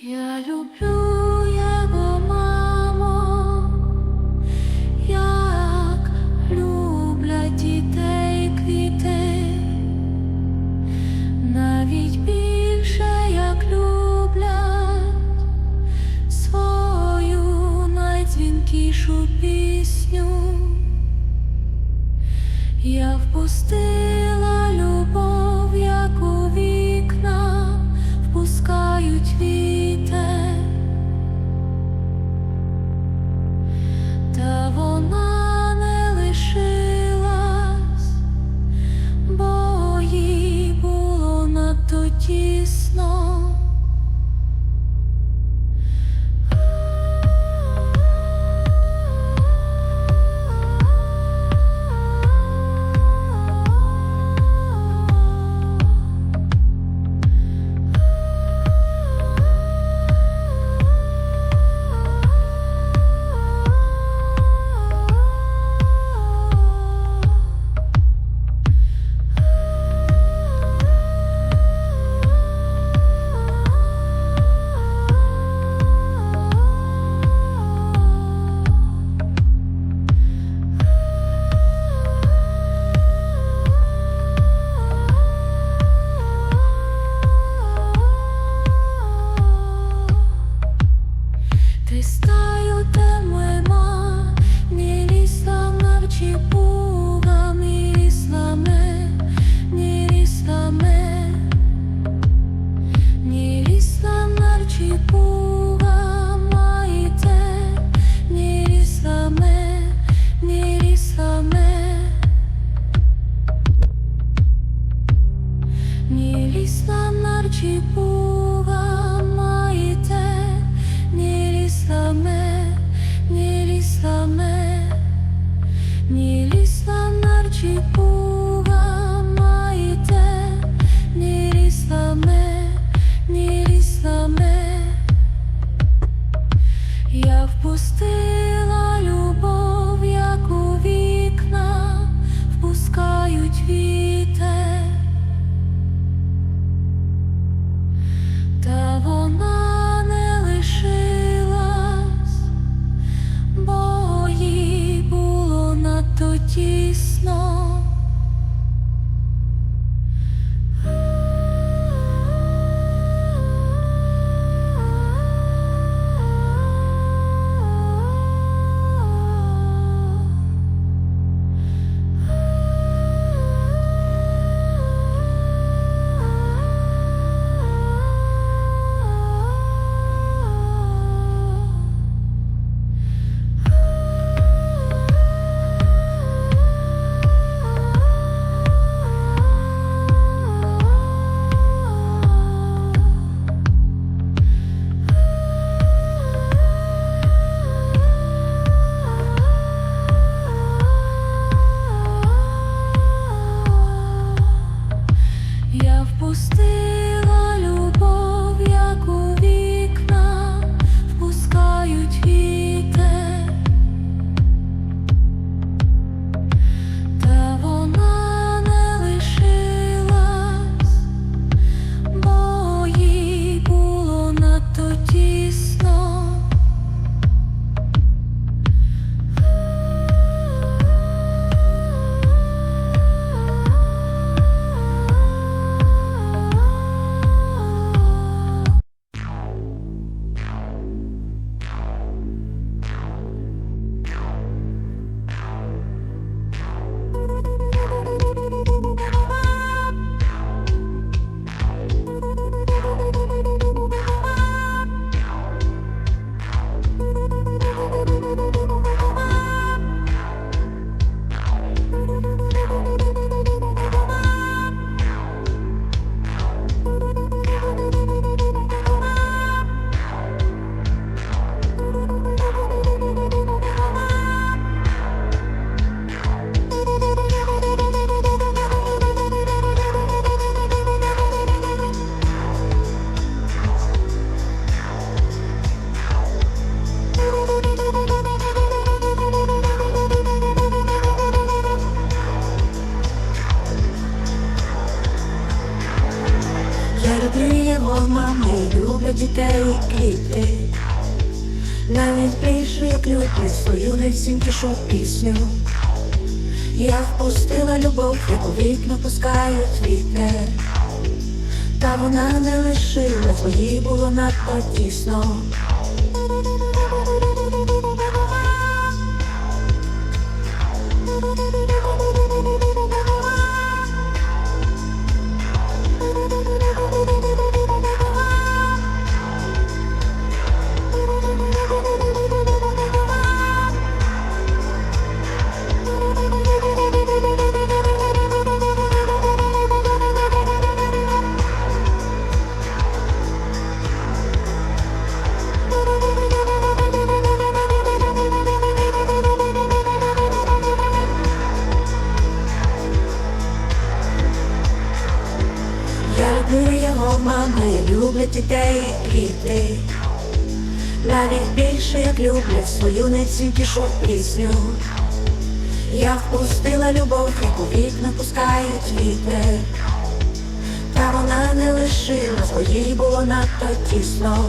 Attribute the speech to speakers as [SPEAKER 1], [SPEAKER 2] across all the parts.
[SPEAKER 1] Я люблю тісно.
[SPEAKER 2] stay любов, яку вікна пускають вітер, та вона не лишила, бо їй було надто тісно. дітей, навіть більше як люблять свою найціннішу пісню. Я впустила любов, яку вікна пускають вітер, та вона не лишила, бо їй було надто тісно.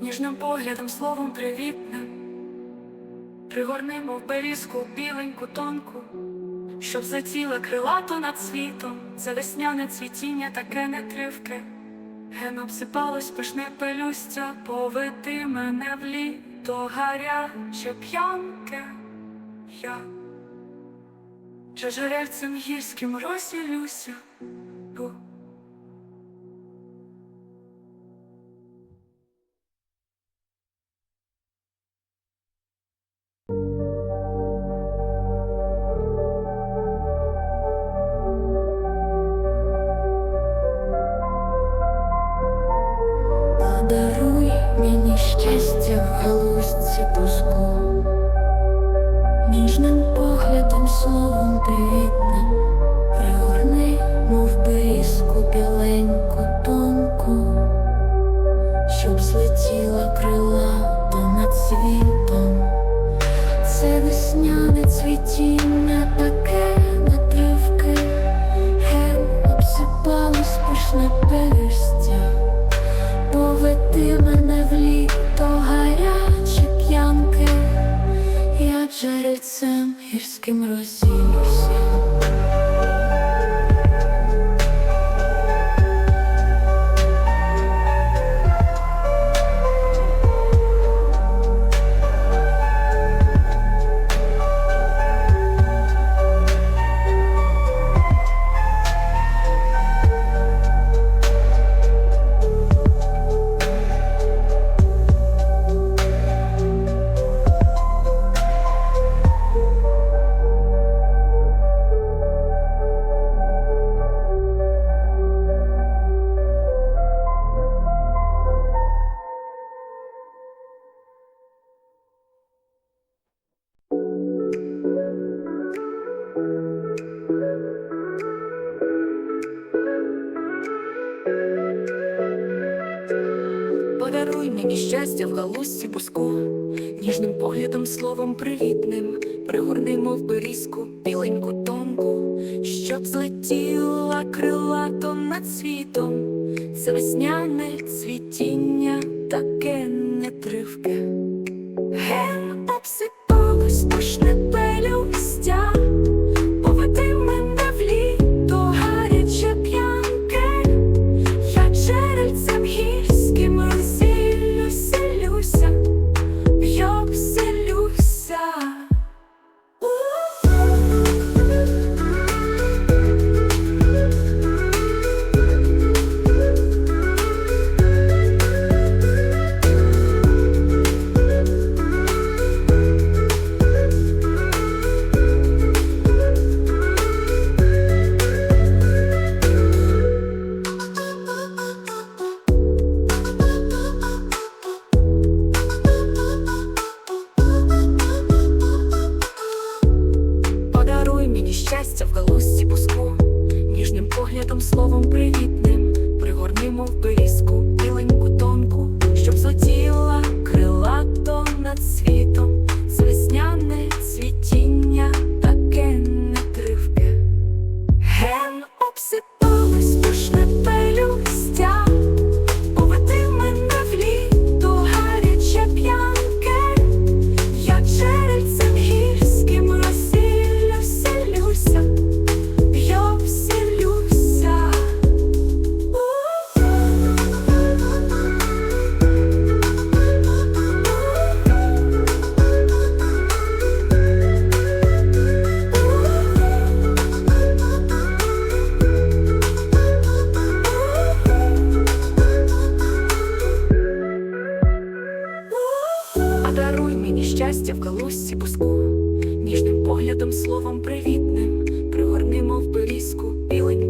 [SPEAKER 1] Ніжним поглядом, словом привітним, пригорни, мов берізку, біленьку тонку, щоб затіла крилато над світом, це весняне цвітіння, таке нетривке. Ген обсипалось пишне пелюстя, поведи мене в літо гаряче п'янке я. Чи жерельцем гірським розділюся? Словом пуску, ніжним поглядом, словом привітним, пригорни, мов берізку, біленьку тонку, щоб злетіла крилато над світом, це весняне цвітіння, таке нетривке. Ген обсипалось пишне мені щастя в колосці пуску, ніжним поглядом, словом привітним, пригорни, мов берізку, біленьку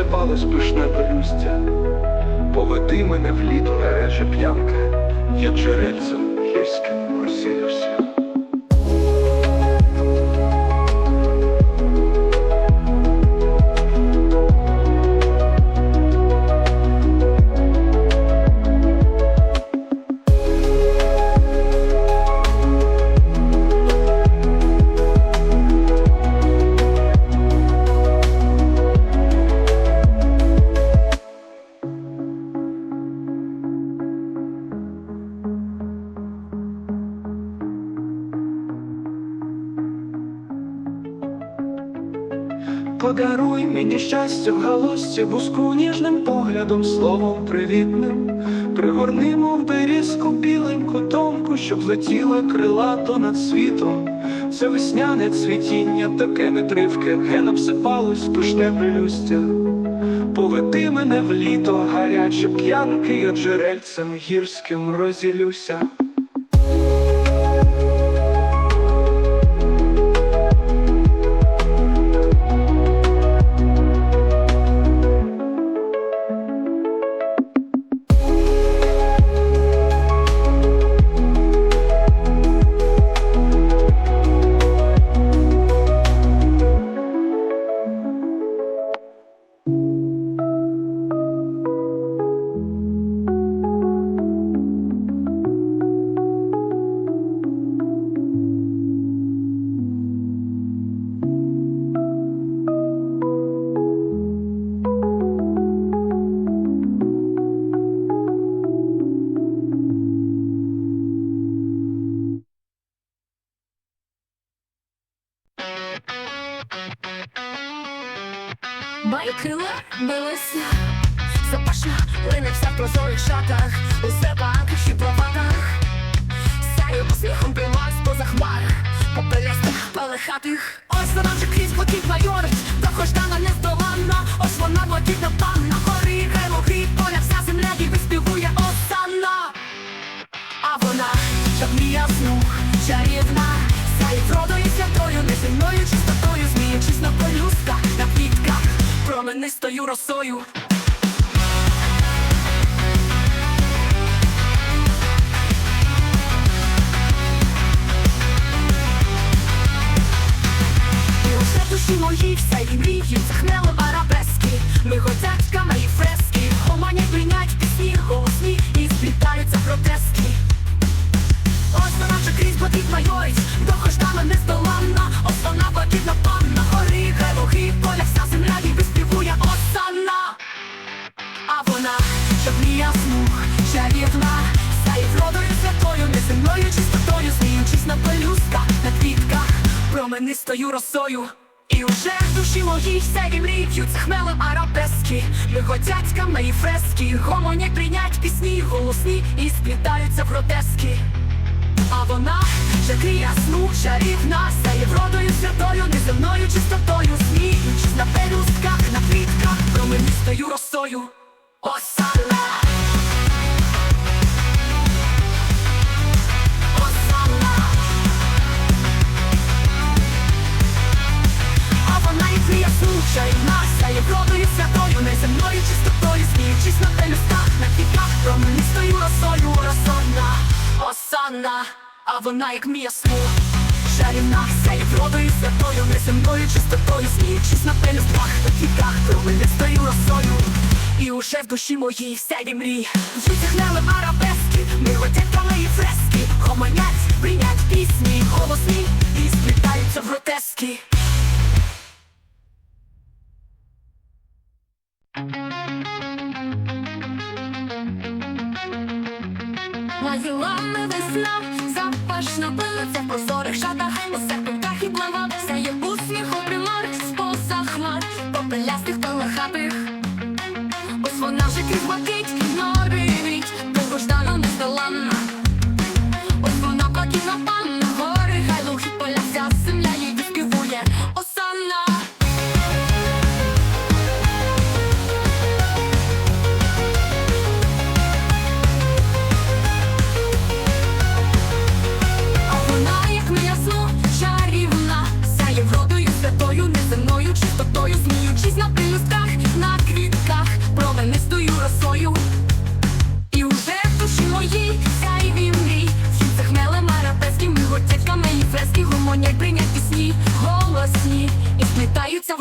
[SPEAKER 3] не обсипалось пишне пелюстя. Поведи мене в літо мережа п'янка, я джерельцем мені щастя в галузці буску ніжним поглядом, словом привітним. Пригорни, мов берізку біленьку тонку, щоб летіла крилато над світом. Це весняне цвітіння, таке нетривке, ген обсипалось пишне прелюстя. Поведи мене в літо, гаряче п'янки, я джерельцем гірським розілюся.
[SPEAKER 1] Байкила билися, запашна линився в прозорих шатах, усе банках і провадах, сяє посміхом прилазь поза хмар, по пелястах палехатих. Ось вона вже крізь блакит майорить, дохождана нездоланна, ось вона блакитна панна, гори, луги, поля, вся земля і виспівує осанна. А вона, щоб мрія сну, чарівна, променистою росою. Душі мої, все і мріють, захмели арабески, ми готячками і фрески, гомонять бринять пісні, голосні і сплітаються гротески. Ось вона вже крізь блакит майорить, дохождана нездоланна, ось вона блакитна панна, чарівна, сяє вродою святою, неземною чистотою, сміючись на пелюсках, на квітках, променистою росою. І уже в душі моїй сяє мріють хмелем арабески, Миготяцьками і фрески, гомонять прийнять пісні, голосні і сплітаються в гротески. А вона вже крія сну чарівна, стає вродою святою, неземною чистотою, сміючись на пелюстках, на квітках, променистою росою. Осана. Крія сну чарівна, стає вродою святою, неземною чистотою, сміючись на пелюстках, на квітках, променистою росою, росона. Осана, а вона як мія сну Шарівна, сяє вродою святою, неземною чистотою, сміючись на пелюстках, на квітках, променистою росою. І уже в душі моїй всякі мрій. Життя хнели арабески, миготять пали і фрески, гомонять, прийнять пісні, голосні і сплітаються в гротески. Лазілами весна, запашно пилиться в прозорих шатах, усе птах і плава, сяє усміху примар, споза хмар, попелястих палахатих. Ось вона вже крізь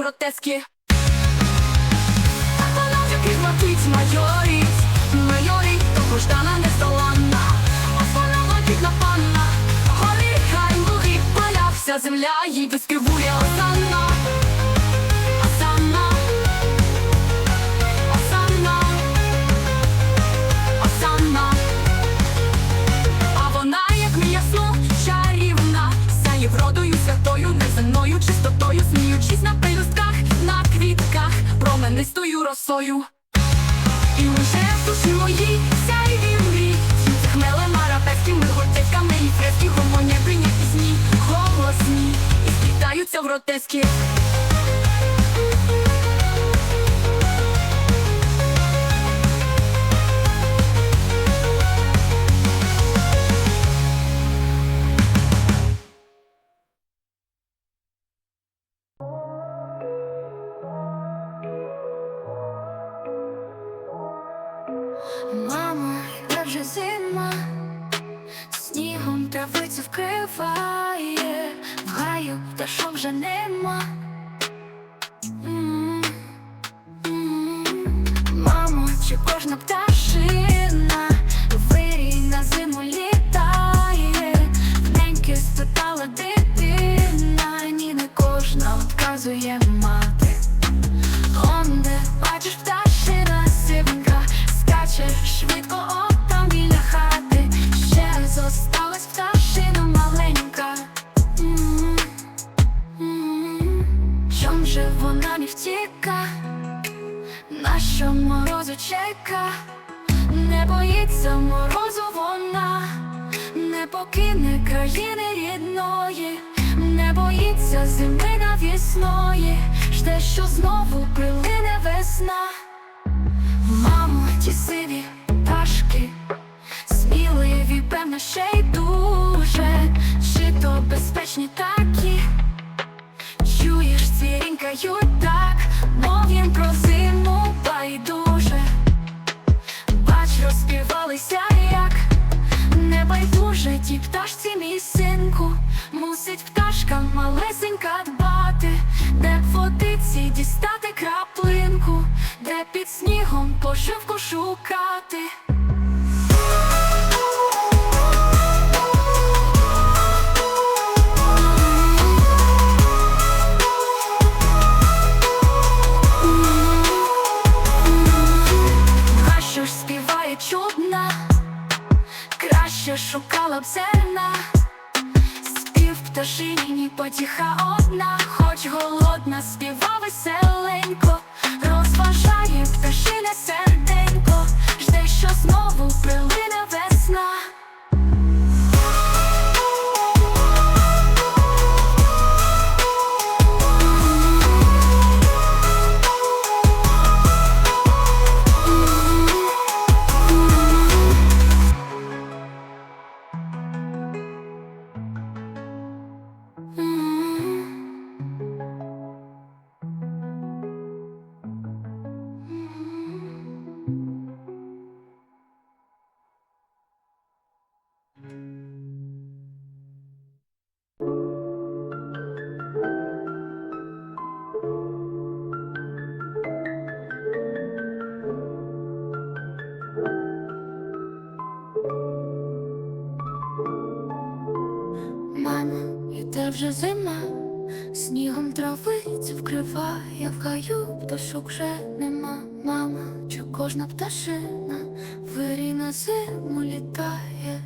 [SPEAKER 4] гротески. А вона вже кизматить майорить, то того ждана нездоланна. Ось вона блакитна панна, горі хай луги, паля, вся земля їй вискривує. Осанна. Променистою росою. І лише в душі моїй сяйві мрій, Б'ються хмелем, арабескими гортецьками і фрески, гомоня прийняті пісні, голосні, і скітаються в гротески.
[SPEAKER 1] Мамо, де вже зима, снігом травицю вкриває, в гаю пташок вже нема. Покине країни рідної, не боїться зими навісної, жде, що знову прилине весна. Мамо, ті сиві пташки, сміливі, певно, ще й дуже, чи то безпечні такі. Чуєш, цвірінькають так, мов їм про зиму байдуже. Бач, розпівалися як не байдуже тій пташці мій синку, мусить пташка малесенька дбати, де б водиці дістати краплинку, де під снігом поживку шукати. Шукала б зерна, спів пташині ні потіха одна, хоч голодна, співа веселенько, травицю я в гаю пташок вже нема. Мама, чи кожна пташина вирі на зиму літає.